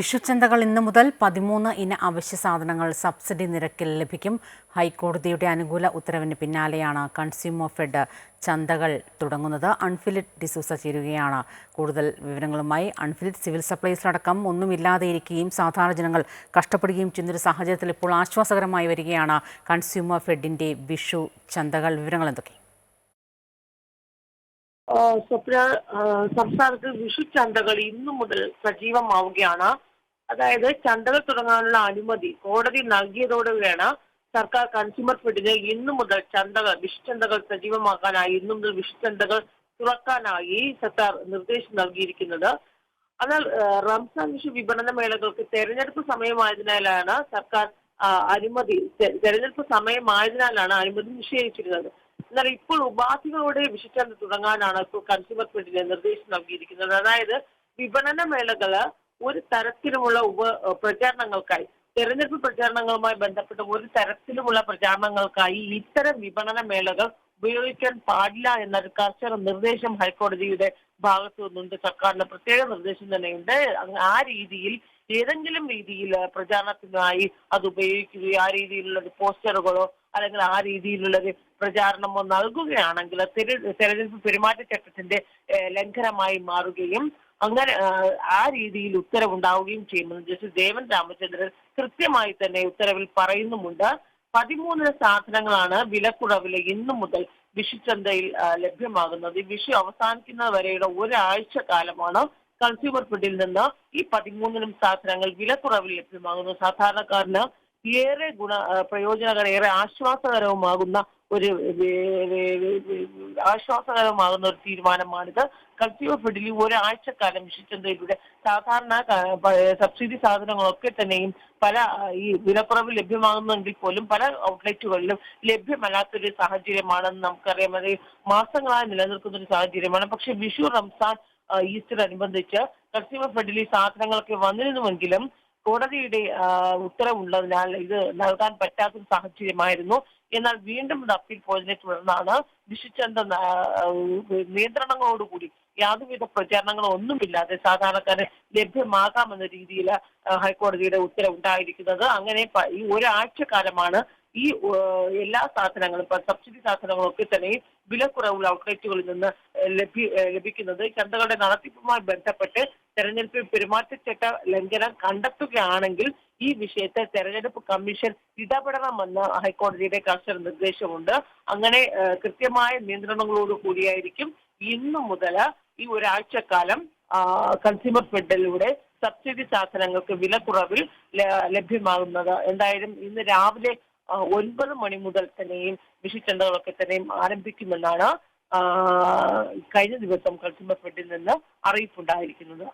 വിഷുച്ചന്തകൾ ഇന്നു മുതൽ പതിമൂന്ന് ഇന അവശ്യ സാധനങ്ങൾ സബ്സിഡി നിരക്കിൽ ലഭിക്കും. ഹൈക്കോടതിയുടെ അനുകൂല ഉത്തരവിന് പിന്നാലെയാണ് കൺസ്യൂമർ ഫെഡ് ചന്തകൾ തുടങ്ങുന്നത്. അൺഫിലിറ്റ് ഡിസൂസ ചേരുകയാണ്. കൂടുതൽ വിവരങ്ങളുമായി അൺഫിലിറ്റ് സിവിൽ സപ്ലൈസിലടക്കം ഒന്നുമില്ലാതെ ഇരിക്കുകയും സാധാരണ ജനങ്ങൾ കഷ്ടപ്പെടുകയും ചെയ്യുന്നൊരു സാഹചര്യത്തിൽ ഇപ്പോൾ ആശ്വാസകരമായി വരികയാണ് കൺസ്യൂമർ ഫെഡിന്റെ വിഷു ചന്തകൾ. വിവരങ്ങൾ എന്തൊക്കെ? സ്വപ്ന സംസ്ഥാനത്ത് വിഷു ചന്തകൾ ഇന്നു മുതൽ സജീവമാവുകയാണ്. അതായത് ചന്തകൾ തുടങ്ങാനുള്ള അനുമതി കോടതി വേണം സർക്കാർ കൺസ്യൂമർ ഫെഡിന് ഇന്നു മുതൽ ചന്തകൾ വിഷ്ചന്തകൾ സജീവമാക്കാനായി ഇന്നു മുതൽ വിഷുചന്തകൾ തുറക്കാനായി സർക്കാർ നിർദ്ദേശം നൽകിയിരിക്കുന്നത്. എന്നാൽ റംസാൻ വിഷു വിപണന മേളകൾക്ക് തെരഞ്ഞെടുപ്പ് സമയമായതിനാലാണ് സർക്കാർ അനുമതി തെരഞ്ഞെടുപ്പ് സമയമായതിനാലാണ് അനുമതി നിഷേധിച്ചിരുന്നത്. എന്നാൽ ഇപ്പോൾ ഉപാധികളോടെ വിഷുചന്ത തുടങ്ങാനാണ് ഇപ്പോൾ കൺസ്യൂമർ ഫെഡിന് നിർദ്ദേശം നൽകിയിരിക്കുന്നത്. അതായത് വിപണന മേളകൾ ഒരു തരത്തിലുമുള്ള ഉപ പ്രചാരണങ്ങൾക്കായി തെരഞ്ഞെടുപ്പ് പ്രചാരണങ്ങളുമായി ബന്ധപ്പെട്ട ഒരു തരത്തിലുമുള്ള പ്രചാരണങ്ങൾക്കായി ഇത്തരം വിപണന മേളകൾ ഉപയോഗിക്കാൻ പാടില്ല എന്നൊരു കർശന നിർദ്ദേശം ഹൈക്കോടതിയുടെ ഭാഗത്തു നിന്നുണ്ട്. സർക്കാരിന്റെ പ്രത്യേക നിർദ്ദേശം തന്നെയുണ്ട്. ആ രീതിയിൽ ഏതെങ്കിലും രീതിയിൽ പ്രചാരണത്തിനായി അത് ഉപയോഗിക്കുകയോ ആ രീതിയിലുള്ള പോസ്റ്ററുകളോ അല്ലെങ്കിൽ ആ രീതിയിലുള്ള പ്രചാരണമോ നൽകുകയാണെങ്കിൽ തെരഞ്ഞെടുപ്പ് പെരുമാറ്റച്ചട്ടത്തിന്റെ ലംഘനമായി മാറുകയും അങ്ങനെ ആ രീതിയിൽ ഉത്തരവുണ്ടാവുകയും ചെയ്യുമെന്ന് ജസ്റ്റിസ് ദേവൻ രാമചന്ദ്രൻ കൃത്യമായി തന്നെ ഉത്തരവിൽ പറയുന്നുമുണ്ട്. പതിമൂന്ന് സാധനങ്ങളാണ് വിലക്കുറവിൽ ഇന്നു മുതൽ വിഷുചന്തയിൽ ലഭ്യമാകുന്നത്. ഈ വിഷു അവസാനിക്കുന്നത് വരെയുള്ള ഒരാഴ്ച കാലമാണ് കൺസ്യൂമർ ഫെഡിൽ നിന്ന് ഈ പതിമൂന്നിനും സാധനങ്ങൾ വിലക്കുറവിൽ ലഭ്യമാകുന്നു സാധാരണക്കാരന് ഏറെ ഗുണ പ്രയോജനകര ഏറെ ആശ്വാസകരവുമാകുന്ന ഒരു ആശ്വാസകരമാകുന്ന ഒരു തീരുമാനമാണിത്. കൺസ്യൂമർ ഫെഡിൽ ഒരാഴ്ചക്കാലം വിശിച്ചന്തയിലൂടെ സാധാരണ സബ്സിഡി സാധനങ്ങളൊക്കെ തന്നെയും പല ഈ വിലക്കുറവ് ലഭ്യമാകുന്നെങ്കിൽ പോലും പല ഔട്ട്ലെറ്റുകളിലും ലഭ്യമല്ലാത്തൊരു സാഹചര്യമാണെന്ന് നമുക്കറിയാം. അത് മാസങ്ങളായി നിലനിൽക്കുന്ന ഒരു സാഹചര്യമാണ്. പക്ഷെ വിഷു റംസാൻ ഈസ്റ്റർ അനുബന്ധിച്ച് കൺസ്യൂമർ ഫെഡിൽ സാധനങ്ങളൊക്കെ വന്നിരുന്നുവെങ്കിലും കോടതിയുടെ ഉത്തരവുള്ളതിനാൽ ഇത് നൽകാൻ പറ്റാത്ത സാഹചര്യമായിരുന്നു. എന്നാൽ വീണ്ടും ഇത് അപ്പീൽ പോയതിനെ തുടർന്നാണ് നിശിച്ചന്റെ നിയന്ത്രണങ്ങളോടുകൂടി യാതൊരുവിധ പ്രചാരണങ്ങളോ ഒന്നുമില്ലാതെ സാധാരണക്കാരെ ലഭ്യമാകാമെന്ന രീതിയിൽ ഹൈക്കോടതിയുടെ ഉത്തരവുണ്ടായിരിക്കുന്നത്. അങ്ങനെ ഈ ഒരാഴ്ച കാലമാണ് ഈ എല്ലാ സാധനങ്ങളും ഇപ്പൊ സബ്സിഡി സാധനങ്ങളും ഒക്കെ തന്നെ വിലക്കുറവുള്ള ഔട്ട്ലെറ്റുകളിൽ നിന്ന് ഏഹ്, ലഭിക്കുന്നത്. ചന്തകളുടെ നടത്തിപ്പുമായി ബന്ധപ്പെട്ട് തെരഞ്ഞെടുപ്പ് പെരുമാറ്റച്ചട്ട ലംഘനം കണ്ടെത്തുകയാണെങ്കിൽ ഈ വിഷയത്തെ തെരഞ്ഞെടുപ്പ് കമ്മീഷൻ ഇടപെടണമെന്ന് ഹൈക്കോടതിയുടെ കർശന നിർദ്ദേശമുണ്ട്. അങ്ങനെ കൃത്യമായ നിയന്ത്രണങ്ങളോട് കൂടിയായിരിക്കും ഇന്നു മുതൽ ഈ ഒരാഴ്ചക്കാലം കൺസ്യൂമർ ഫെഡിലൂടെ സബ്സിഡി സാധനങ്ങൾക്ക് വില കുറവിൽ ലഭ്യമാകുന്നത്. എന്തായാലും ഇന്ന് രാവിലെ ഒൻപത് മണി മുതൽ തന്നെയും വിഷുചന്തകളൊക്കെ തന്നെയും ആരംഭിക്കുമെന്നാണ് കഴിഞ്ഞ ദിവസം കൺസ്യൂമർ ഫെഡിൽ നിന്ന് അറിയിപ്പുണ്ടായിരിക്കുന്നത്.